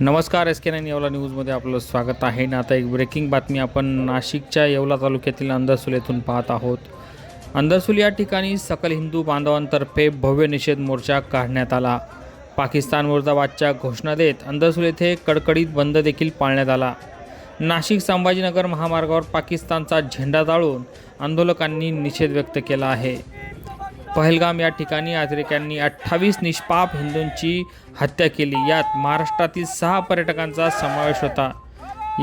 नमस्कार S K nine Yeola न्यूजमध्ये आपलं स्वागत आहे. ना आता एक ब्रेकिंग बातमी आपण नाशिकच्या येवला तालुक्यातील अंधरसूल येथून पाहत आहोत. अंधरसूल या ठिकाणी सकल हिंदू बांधवांतर्फे भव्य निषेध मोर्चा काढण्यात आला. पाकिस्तान मुर्दाबादच्या घोषणा देत अंधरसूल येथे कडकडीत बंद देखील पाळण्यात आला. नाशिक संभाजीनगर महामार्गावर पाकिस्तानचा झेंडा जाळून आंदोलकांनी निषेध व्यक्त केला आहे. पहलगाम या ठिकाणी अतिरेक्यांनी अठ्ठावीस निष्पाप हिंदूंची हत्या केली. यात महाराष्ट्रातील सहा पर्यटकांचा समावेश होता.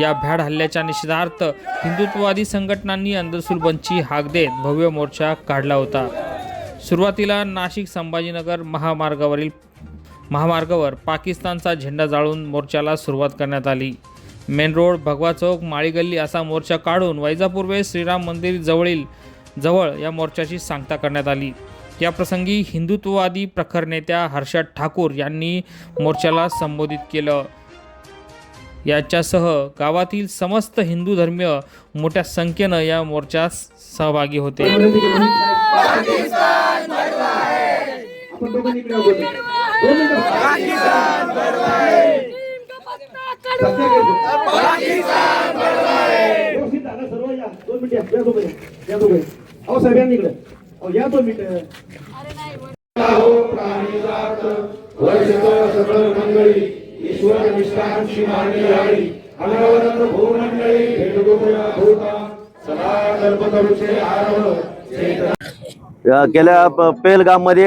या भ्याड हल्ल्याच्या निषेधार्थ हिंदुत्ववादी संघटनांनी अंधरसूल हाक देत भव्य मोर्चा काढला होता. सुरुवातीला नाशिक संभाजीनगर महामार्गावरील महामार्गावर पाकिस्तानचा झेंडा जाळून मोर्चाला सुरुवात करण्यात आली. मेन रोड भगवा चौक माळीगल्ली असा मोर्चा काढून वैजापूर्वे श्रीराम मंदिर जवळील जवळ या मोर्चाची सांगता करण्यात आली. या प्रसंगी हिंदुत्ववादी प्रखर नेत्या हर्षद ठाकूर यांनी मोर्चाला संबोधित केलं. याच्यासह गावातील समस्त हिंदू धर्मीय मोठ्या संख्येनं या मोर्चात सहभागी होते. आपण वर्षतो मंगळी ईश्वर निष्ठांची मागणी राळी अनवरत भूमंडळी भेटगोपया भूता सदा कल्पतरुचे आरव गेल्या प-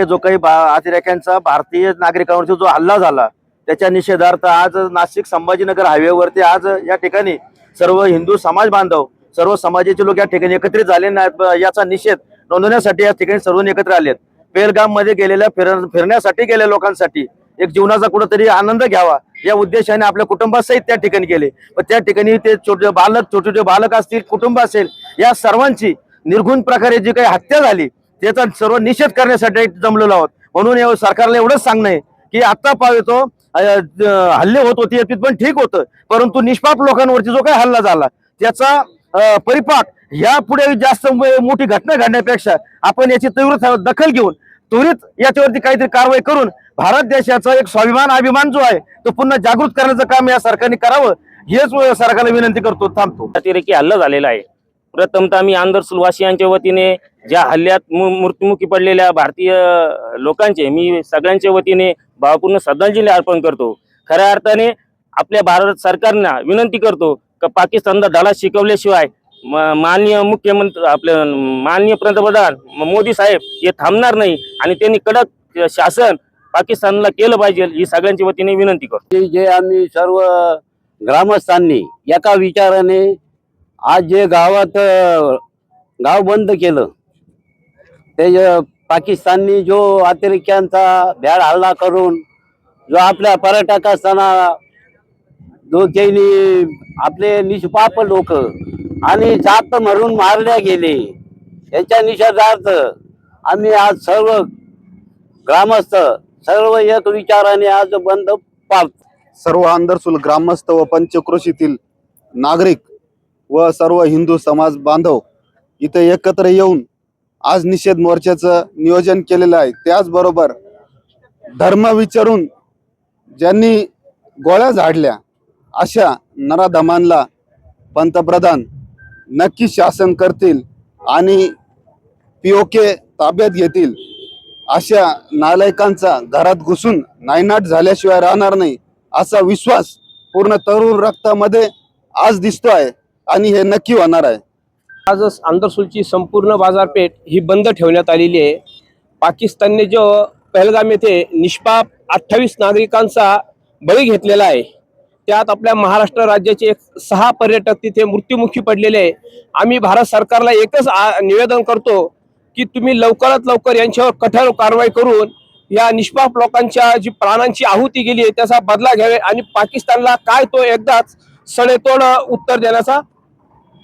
जो काही अतिरेक्यांचा भारतीय नागरिकांवरती जो हल्ला झाला त्याच्या निषेधार्थ आज नाशिक संभाजीनगर हायवेवरती आज या ठिकाणी सर्व हिंदू समाज बांधव सर्व समाजाचे लोक या ठिकाणी एकत्रित झाले नाहीत. याचा निषेध नोंदवण्यासाठी या ठिकाणी सर्व एकत्र आलेत. पेहलगाममध्ये गेलेल्या फिर फिरण्यासाठी गेलेल्या लोकांसाठी एक जीवनाचा कुठंतरी आनंद घ्यावा. या उद्देशाने आपल्या कुटुंबासहित त्या ठिकाणी गेले. पण त्या ठिकाणी ते छोटे बालक छोटे छोटे बालक असतील कुटुंब असेल या सर्वांची निर्गुण प्रकारे जी काही हत्या झाली त्याचा सर्व निषेध करण्यासाठी जमलेलो आहोत. म्हणून सरकारला एवढंच सांगणं आहे की आता पाहतो हल्ले होत होते पण ठीक होतं. परंतु निष्पाप लोकांवरती जो काही हल्ला झाला त्याचा परिपाक या पुढे जास्त मोठी घटना घडण्यापेक्षा आपण याची तीव्र दखल घेऊन त्वरित याच्यावरती काहीतरी कारवाई करून भारत देशाचा एक स्वाभिमान अभिमान जो आहे तो पुन्हा जागृत करण्याचं काम या सरकारने करावं हेच सरकारला विनंती करतो थांबतो. अतिरेकी हल्ला झालेला आहे. प्रथमतः मी आंदर सुलवासियांच्या वतीने ज्या हल्ल्यात मु- मृत्युमुखी पडलेल्या भारतीय लोकांचे मी सगळ्यांच्या वतीने भावपूर्ण श्रद्धांजली अर्पण करतो. खऱ्या अर्थाने आपल्या भारत सरकारना विनंती करतो का पाकिस्तानला धडा शिकवल्याशिवाय माननीय मुख्यमंत्री आपले माननीय पंतप्रधान मोदी साहेब हे थांबणार नाही आणि त्यांनी कडक शासन पाकिस्तानला केलं पाहिजे ही सगळ्यांच्या वतीने विनंती करतो. जे जे आम्ही सर्व ग्रामस्थांनी एका विचाराने आज जे गावात गाव बंद केलं ते जे पाकिस्ताननी जो अतिरेक्यांचा भ्याड हल्ला करून जो आपल्या पर्यटक असताना जो त्यांनी आपले निष्पाप लोक आणि जात मरून मारल्या गेले. याच्या निषेधार्थ आम्ही आज सर्व ग्रामस्थ सर्व एक विचाराने आज बंद पाळतो. सर्व आंधरसूल ग्रामस्थ व पंचक्रोशीतील नागरिक व सर्व हिंदू समाज बांधव इथे एकत्र येऊन आज निषेध मोर्चाचं नियोजन केलेलं आहे. त्याचबरोबर धर्म विचारून ज्यांनी गोळ्या झाडल्या अशा नराधमांना पंतप्रधान नक्की शासन करतील आणि पीओके ताब्यात घेतील. अशा नालायकांचा घरात घुसून नायनाट झाल्याशिवाय राहणार नाही असा विश्वास पूर्ण तरुण रक्तामध्ये आज दिसतो आहे आणि हे नक्की होणार आहे. आज आंदरसूलची संपूर्ण बाजारपेठ ही बंद ठेवण्यात आलेली आहे. पाकिस्तानने जो पहलगाम येथे निष्पाप अठ्ठावीस नागरिकांचा बळी घेतलेला आहे. त्यात आपल्या महाराष्ट्र राज्याचे एक सहा पर्यटक तिथे मृत्युमुखी पडलेले आहे. आम्ही भारत सरकारला एकच निवेदन करतो की तुम्ही लवकरात लवकर यांच्यावर कठोर कारवाई करून या निष्पाप लोकांच्या जी प्राणांची आहुती गेली आहे त्याचा बदला घ्यावे आणि पाकिस्तानला काय तो एकदाच सडेतोड उत्तर देण्याचा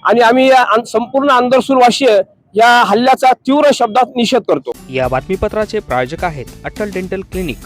आणि आम्ही या संपूर्ण आंदरसूरवासीय या हल्ल्याचा तीव्र शब्दात निषेध करतो. या बातमीपत्राचे प्रायोजक आहेत Atal dental clinic.